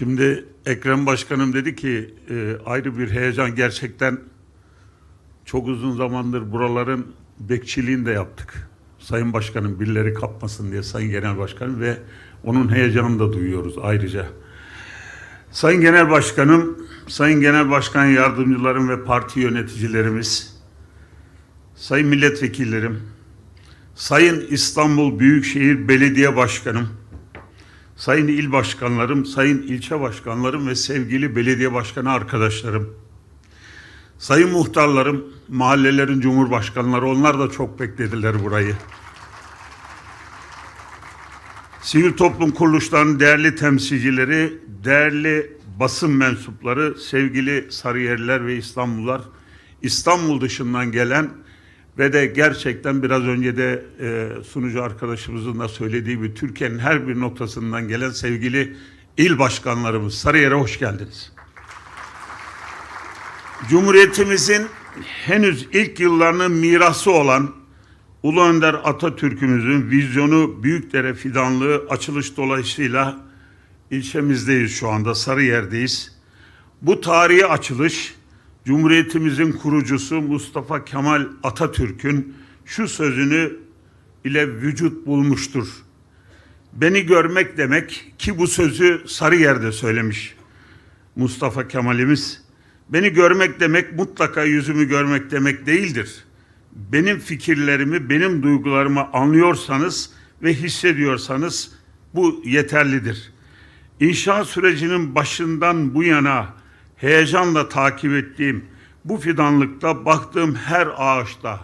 Şimdi Ekrem Başkanım dedi ki e, ayrı bir heyecan gerçekten çok uzun zamandır buraların bekçiliğini de yaptık. Sayın Başkanım birileri kapmasın diye Sayın Genel Başkanım ve onun heyecanını da duyuyoruz ayrıca. Sayın Genel Başkanım, Sayın Genel Başkan Yardımcılarım ve parti yöneticilerimiz, Sayın Milletvekillerim, Sayın İstanbul Büyükşehir Belediye Başkanım, Sayın il başkanlarım, sayın ilçe başkanlarım ve sevgili belediye başkanı arkadaşlarım. Sayın muhtarlarım, mahallelerin cumhurbaşkanları onlar da çok beklediler burayı. Sivil toplum kuruluşlarının değerli temsilcileri, değerli basın mensupları, sevgili Sarıyerliler ve İstanbullular, İstanbul dışından gelen ve de gerçekten biraz önce de e, sunucu arkadaşımızın da söylediği gibi Türkiye'nin her bir noktasından gelen sevgili il başkanlarımız Sarıyer'e hoş geldiniz. Cumhuriyetimizin henüz ilk yıllarının mirası olan Ulu Önder Atatürk'ümüzün vizyonu Büyükdere Fidanlığı açılış dolayısıyla ilçemizdeyiz şu anda Sarıyer'deyiz. Bu tarihi açılış Cumhuriyetimizin kurucusu Mustafa Kemal Atatürk'ün şu sözünü ile vücut bulmuştur. Beni görmek demek ki bu sözü Sarıyer'de söylemiş Mustafa Kemal'imiz. Beni görmek demek mutlaka yüzümü görmek demek değildir. Benim fikirlerimi, benim duygularımı anlıyorsanız ve hissediyorsanız bu yeterlidir. İnşaat sürecinin başından bu yana heyecanla takip ettiğim bu fidanlıkta baktığım her ağaçta,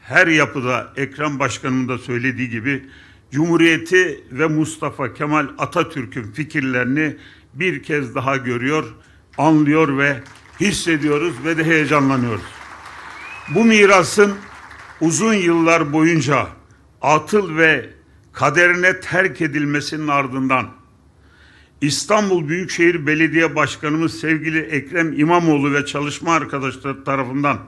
her yapıda Ekrem Başkanım da söylediği gibi Cumhuriyeti ve Mustafa Kemal Atatürk'ün fikirlerini bir kez daha görüyor, anlıyor ve hissediyoruz ve de heyecanlanıyoruz. Bu mirasın uzun yıllar boyunca atıl ve kaderine terk edilmesinin ardından İstanbul Büyükşehir Belediye Başkanımız sevgili Ekrem İmamoğlu ve çalışma arkadaşları tarafından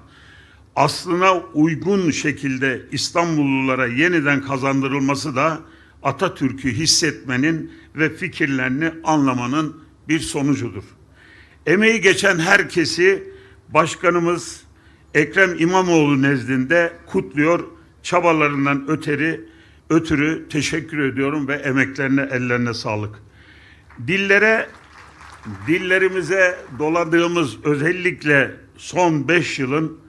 aslına uygun şekilde İstanbullulara yeniden kazandırılması da Atatürk'ü hissetmenin ve fikirlerini anlamanın bir sonucudur. Emeği geçen herkesi başkanımız Ekrem İmamoğlu nezdinde kutluyor, çabalarından öteri, ötürü teşekkür ediyorum ve emeklerine ellerine sağlık dillere dillerimize doladığımız özellikle son beş yılın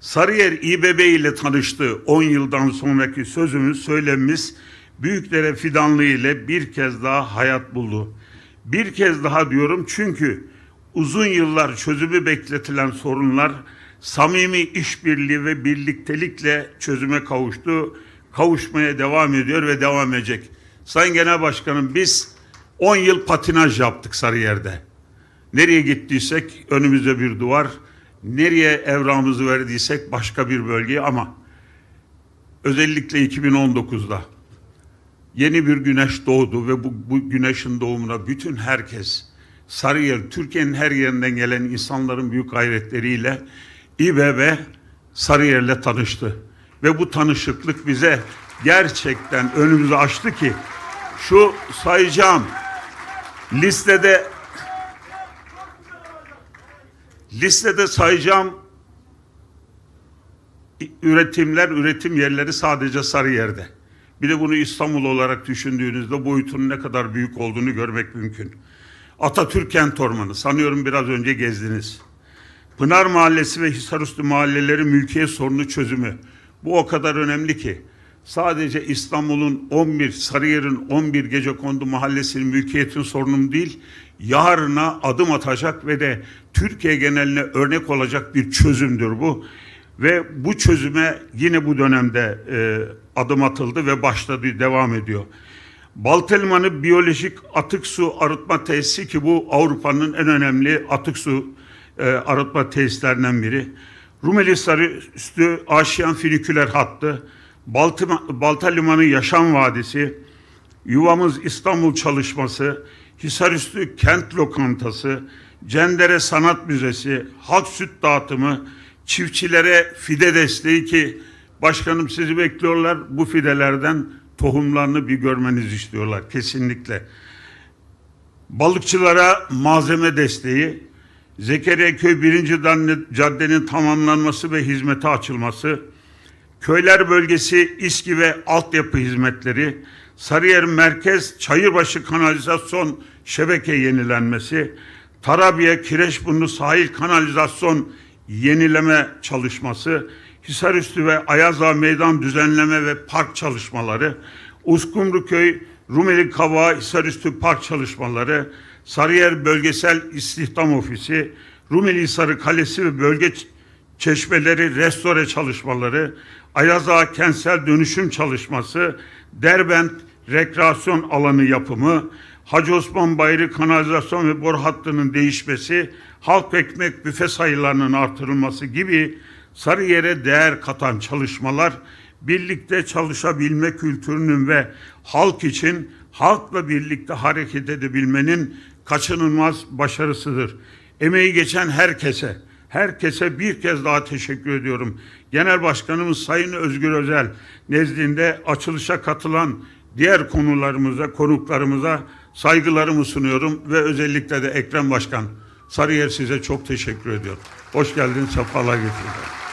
Sarıyer İBB ile tanıştığı 10 yıldan sonraki sözümüz, söylemimiz Büyükdere Fidanlığı ile bir kez daha hayat buldu. Bir kez daha diyorum çünkü uzun yıllar çözümü bekletilen sorunlar samimi işbirliği ve birliktelikle çözüme kavuştu. Kavuşmaya devam ediyor ve devam edecek. Sayın Genel Başkanım biz 10 yıl patinaj yaptık Sarıyer'de. Nereye gittiysek önümüzde bir duvar, nereye evrağımızı verdiysek başka bir bölgeye ama özellikle 2019'da yeni bir güneş doğdu ve bu, bu güneşin doğumuna bütün herkes Sarıyer, Türkiye'nin her yerinden gelen insanların büyük gayretleriyle İBB Sarıyer'le tanıştı. Ve bu tanışıklık bize gerçekten önümüzü açtı ki şu sayacağım listede listede sayacağım üretimler, üretim yerleri sadece Sarıyer'de. Bir de bunu İstanbul olarak düşündüğünüzde boyutunun ne kadar büyük olduğunu görmek mümkün. Atatürk Kent Ormanı, sanıyorum biraz önce gezdiniz. Pınar Mahallesi ve Hisarüstü mahalleleri mülkiyet sorunu çözümü. Bu o kadar önemli ki sadece İstanbul'un 11, Sarıyer'in 11 gece kondu mahallesinin mülkiyetin sorunum değil, yarına adım atacak ve de Türkiye geneline örnek olacak bir çözümdür bu. Ve bu çözüme yine bu dönemde e, adım atıldı ve başladı, devam ediyor. Baltelimanı biyolojik atık su arıtma tesisi ki bu Avrupa'nın en önemli atık su e, arıtma tesislerinden biri. Rumeli Sarı Üstü Aşiyan Finiküler Hattı, Baltıma, Balta Limanı Yaşam Vadisi, Yuvamız İstanbul Çalışması, Hisarüstü Kent Lokantası, Cendere Sanat Müzesi, halk süt dağıtımı, çiftçilere fide desteği ki başkanım sizi bekliyorlar. Bu fidelerden tohumlarını bir görmenizi istiyorlar kesinlikle. balıkçılara malzeme desteği, Zekeriyaköy 1. Dan- caddenin tamamlanması ve hizmete açılması, Köyler bölgesi İSKİ ve altyapı hizmetleri, Sarıyer Merkez Çayırbaşı kanalizasyon şebeke yenilenmesi, Tarabya Kireçburnu sahil kanalizasyon yenileme çalışması, Hisarüstü ve Ayaza meydan düzenleme ve park çalışmaları, Uskumruköy Rumeli Kavağı Hisarüstü park çalışmaları, Sarıyer Bölgesel İstihdam Ofisi, Rumeli Hisarı Kalesi ve bölge çeşmeleri restore çalışmaları, Ayaza kentsel dönüşüm çalışması, Derbent rekreasyon alanı yapımı, Hacı Osman Bayırı kanalizasyon ve boru hattının değişmesi, halk ekmek büfe sayılarının artırılması gibi Sarıyer'e değer katan çalışmalar, birlikte çalışabilme kültürünün ve halk için halkla birlikte hareket edebilmenin kaçınılmaz başarısıdır. Emeği geçen herkese, herkese bir kez daha teşekkür ediyorum. Genel Başkanımız Sayın Özgür Özel nezdinde açılışa katılan diğer konularımıza, konuklarımıza saygılarımı sunuyorum ve özellikle de Ekrem Başkan Sarıyer size çok teşekkür ediyorum. Hoş geldin, sefalar getirdin.